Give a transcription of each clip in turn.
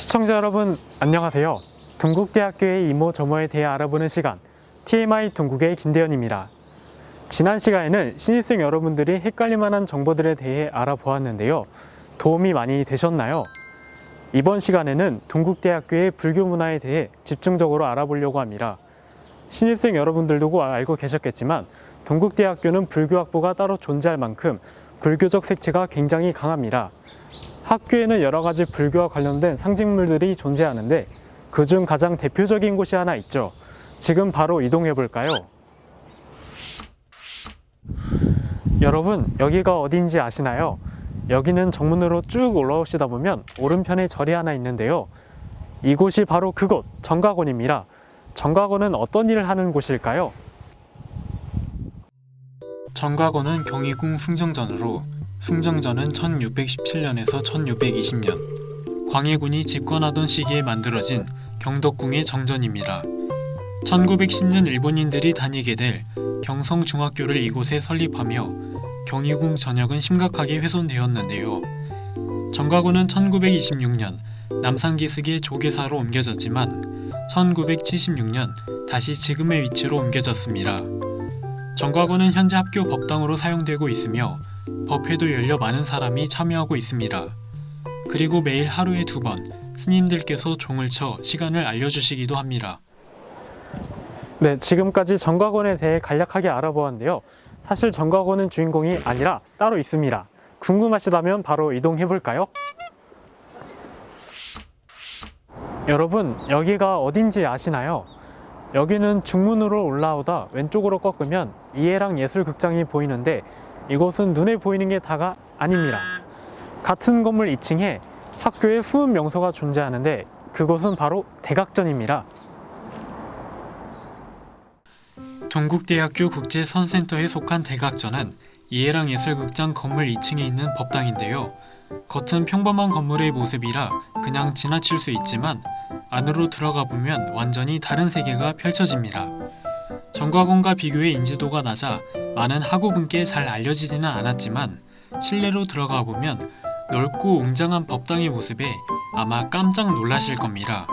시청자 여러분 안녕하세요. 동국대학교의 이모 저모에 대해 알아보는 시간 TMI 동국의 김대현입니다. 지난 시간에는 신입생 여러분들이 헷갈릴 만한 정보들에 대해 알아보았는데요. 도움이 많이 되셨나요? 이번 시간에는 동국대학교의 불교 문화에 대해 집중적으로 알아보려고 합니다. 신입생 여러분들도 알고 계셨겠지만 동국대학교는 불교학부가 따로 존재할 만큼 불교적 색채가 굉장히 강합니다. 학교에는 여러 가지 불교와 관련된 상징물들이 존재하는데 그중 가장 대표적인 곳이 하나 있죠. 지금 바로 이동해 볼까요? 여러분, 여기가 어딘지 아시나요? 여기는 정문으로 쭉 올라오시다 보면 오른편에 절이 하나 있는데요. 이곳이 바로 그곳, 정각원입니다. 정각원은 어떤 일을 하는 곳일까요? 정각원은 경희궁 숭정전으로 숭정전은 1617년에서 1620년 광해군이 집권하던 시기에 만들어진 경덕궁의 정전입니다. 1910년 일본인들이 다니게 될 경성중학교를 이곳에 설립하며 경희궁 전역은 심각하게 훼손되었는데요. 정각원은 1926년 남산기슭의 조계사로 옮겨졌지만 1976년 다시 지금의 위치로 옮겨졌습니다. 정각원은 현재 학교 법당으로 사용되고 있으며 법회도 열려 많은 사람이 참여하고 있습니다. 그리고 매일 하루에 두 번 스님들께서 종을 쳐 시간을 알려주시기도 합니다. 네, 지금까지 정각원에 대해 간략하게 알아보았는데요. 사실 정각원은 주인공이 아니라 따로 있습니다. 궁금하시다면 바로 이동해 볼까요? 여러분, 여기가 어딘지 아시나요? 여기는 중문으로 올라오다 왼쪽으로 꺾으면 이해랑 예술극장이 보이는데 이곳은 눈에 보이는 게 다가 아닙니다. 같은 건물 2층에 학교의 숨은 명소가 존재하는데 그곳은 바로 대각전입니다. 동국대학교 국제선센터에 속한 대각전은 이해랑 예술극장 건물 2층에 있는 법당인데요. 겉은 평범한 건물의 모습이라 그냥 지나칠 수 있지만 안으로 들어가 보면 완전히 다른 세계가 펼쳐집니다. 정과공과 비교해 인지도가 낮아 많은 학우분께 잘 알려지지는 않았지만 실내로 들어가 보면 넓고 웅장한 법당의 모습에 아마 깜짝 놀라실 겁니다.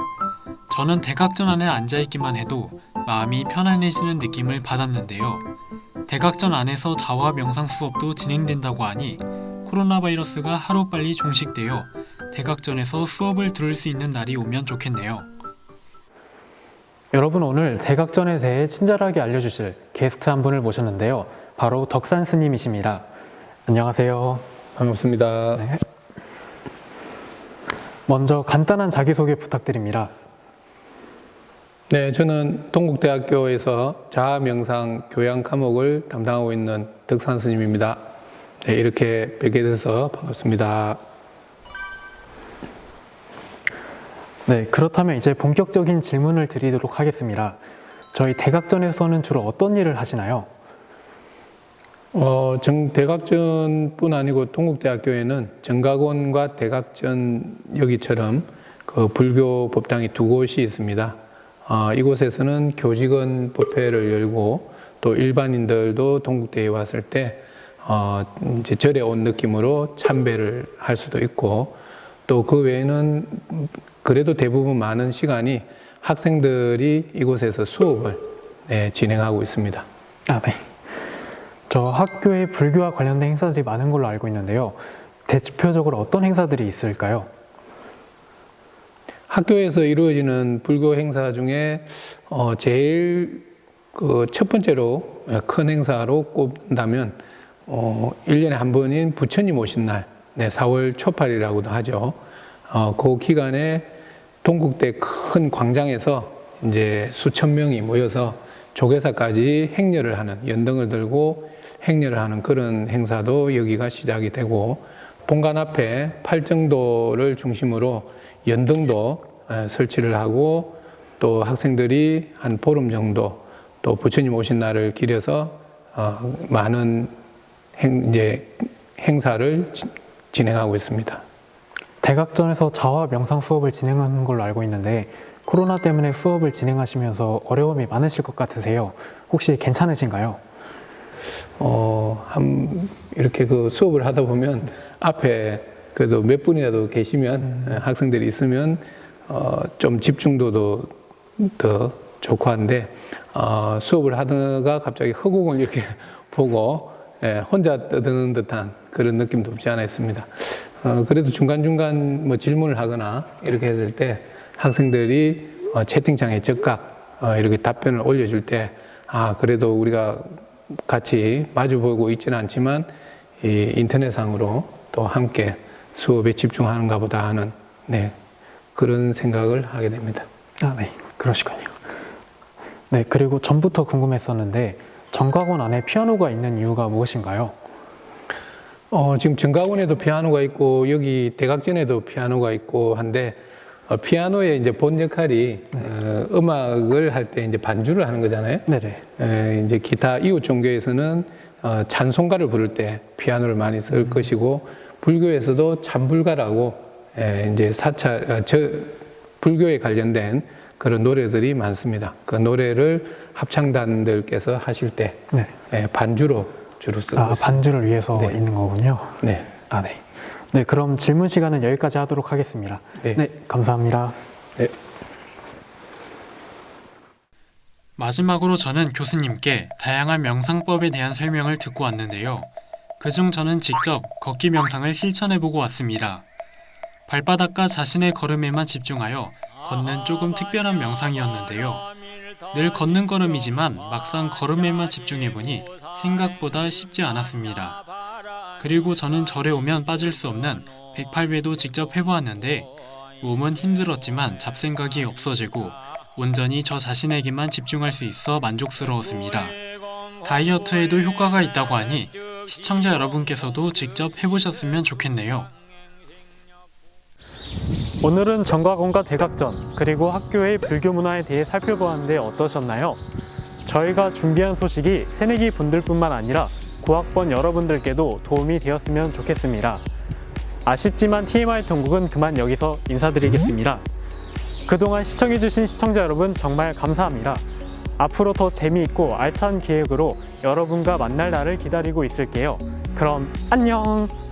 저는 대각전 안에 앉아있기만 해도 마음이 편안해지는 느낌을 받았는데요. 대각전 안에서 자화 명상 수업도 진행된다고 하니 코로나 바이러스가 하루빨리 종식되어 대각전에서 수업을 들을 수 있는 날이 오면 좋겠네요. 여러분 오늘 대각전에 대해 친절하게 알려주실 게스트 한 분을 모셨는데요. 바로 덕산 스님이십니다. 안녕하세요. 반갑습니다. 네. 먼저 간단한 자기소개 부탁드립니다. 네, 저는 동국대학교에서 자아명상 교양 과목을 담당하고 있는 덕산 스님입니다. 네, 이렇게 뵙게 돼서 반갑습니다. 네, 그렇다면 이제 본격적인 질문을 드리도록 하겠습니다. 저희 대각전에서는 주로 어떤 일을 하시나요? 어, 정 대각전뿐 아니고 동국대학교에는 정각원과 대각전 여기처럼 그 불교 법당이 두 곳이 있습니다. 어, 이곳에서는 교직원 법회를 열고 또 일반인들도 동국대에 왔을 때 어, 이제 절에 온 느낌으로 참배를 할 수도 있고 또 그 외에는 그래도 대부분 많은 시간이 학생들이 이곳에서 수업을 네, 진행하고 있습니다. 아, 네. 저 학교에 불교와 관련된 행사들이 많은 걸로 알고 있는데요. 대표적으로 어떤 행사들이 있을까요? 학교에서 이루어지는 불교 행사 중에 어, 제일 그 첫 번째로 큰 행사로 꼽는다면 어, 1년에 한 번인 부처님 오신 날, 네, 4월 초팔이라고도 하죠. 어, 그 기간에 동국대 큰 광장에서 이제 수천 명이 모여서 조계사까지 행렬을 하는 연등을 들고 행렬을 하는 그런 행사도 여기가 시작이 되고 본관 앞에 팔정도를 중심으로 연등도 에, 설치를 하고 또 학생들이 한 보름 정도 또 부처님 오신 날을 기려서 어, 많은 행, 이제 행사를 지- 진행하고 있습니다. 대각전에서 자화 명상 수업을 진행하는 걸로 알고 있는데 코로나 때문에 수업을 진행하시면서 어려움이 많으실 것 같으세요. 혹시 괜찮으신가요? 어, 한, 이렇게 그 수업을 하다 보면 앞에 그래도 몇 분이라도 계시면 예, 학생들이 있으면 어, 좀 집중도도 더 좋고 한데 어, 수업을 하다가 갑자기 허공을 이렇게 보고 예, 혼자 떠드는 듯한 그런 느낌도 없지 않아 있습니다. 어, 그래도 중간중간 뭐 질문을 하거나 이렇게 했을 때 학생들이 어, 채팅창에 즉각 어, 이렇게 답변을 올려줄 때 아, 그래도 우리가 같이 마주보고 있지는 않지만 이 인터넷상으로 또 함께 수업에 집중하는가 보다 하는 네, 그런 생각을 하게 됩니다. 아, 네. 그러시군요. 네, 그리고 전부터 궁금했었는데 정각원 안에 피아노가 있는 이유가 무엇인가요? 어, 지금 정가원에도 피아노가 있고 여기 대각전에도 피아노가 있고 한데 어, 피아노의 이제 본 역할이 어, 음악을 할 때 이제 반주를 하는 거잖아요. 네네. 에, 이제 기타 이웃 종교에서는 어, 찬송가를 부를 때 피아노를 많이 쓸 것이고 불교에서도 찬불가라고 에, 이제 사차 어, 저 불교에 관련된 그런 노래들이 많습니다. 그 노래를 합창단들께서 하실 때 네. 에, 반주로 주로 쓰고 아, 있습니다. 반주를 위해서 네. 있는 거군요. 네. 아, 네. 네, 그럼 질문 시간은 여기까지 하도록 하겠습니다. 네. 네, 감사합니다. 네. 마지막으로 저는 교수님께 다양한 명상법에 대한 설명을 듣고 왔는데요. 그중 저는 직접 걷기 명상을 실천해보고 왔습니다. 발바닥과 자신의 걸음에만 집중하여 걷는 조금 특별한 명상이었는데요. 늘 걷는 걸음이지만 막상 걸음에만 집중해보니 생각보다 쉽지 않았습니다. 그리고 저는 절에 오면 빠질 수 없는 108배도 직접 해보았는데 몸은 힘들었지만 잡생각이 없어지고 온전히 저 자신에게만 집중할 수 있어 만족스러웠습니다. 다이어트에도 효과가 있다고 하니 시청자 여러분께서도 직접 해보셨으면 좋겠네요. 오늘은 정과공과 대각전 그리고 학교의 불교 문화에 대해 살펴보았는데 어떠셨나요? 저희가 준비한 소식이 새내기 분들뿐만 아니라 고학번 여러분들께도 도움이 되었으면 좋겠습니다. 아쉽지만 TMI 통곡은 그만 여기서 인사드리겠습니다. 그동안 시청해주신 시청자 여러분 정말 감사합니다. 앞으로 더 재미있고 알찬 기획으로 여러분과 만날 날을 기다리고 있을게요. 그럼 안녕!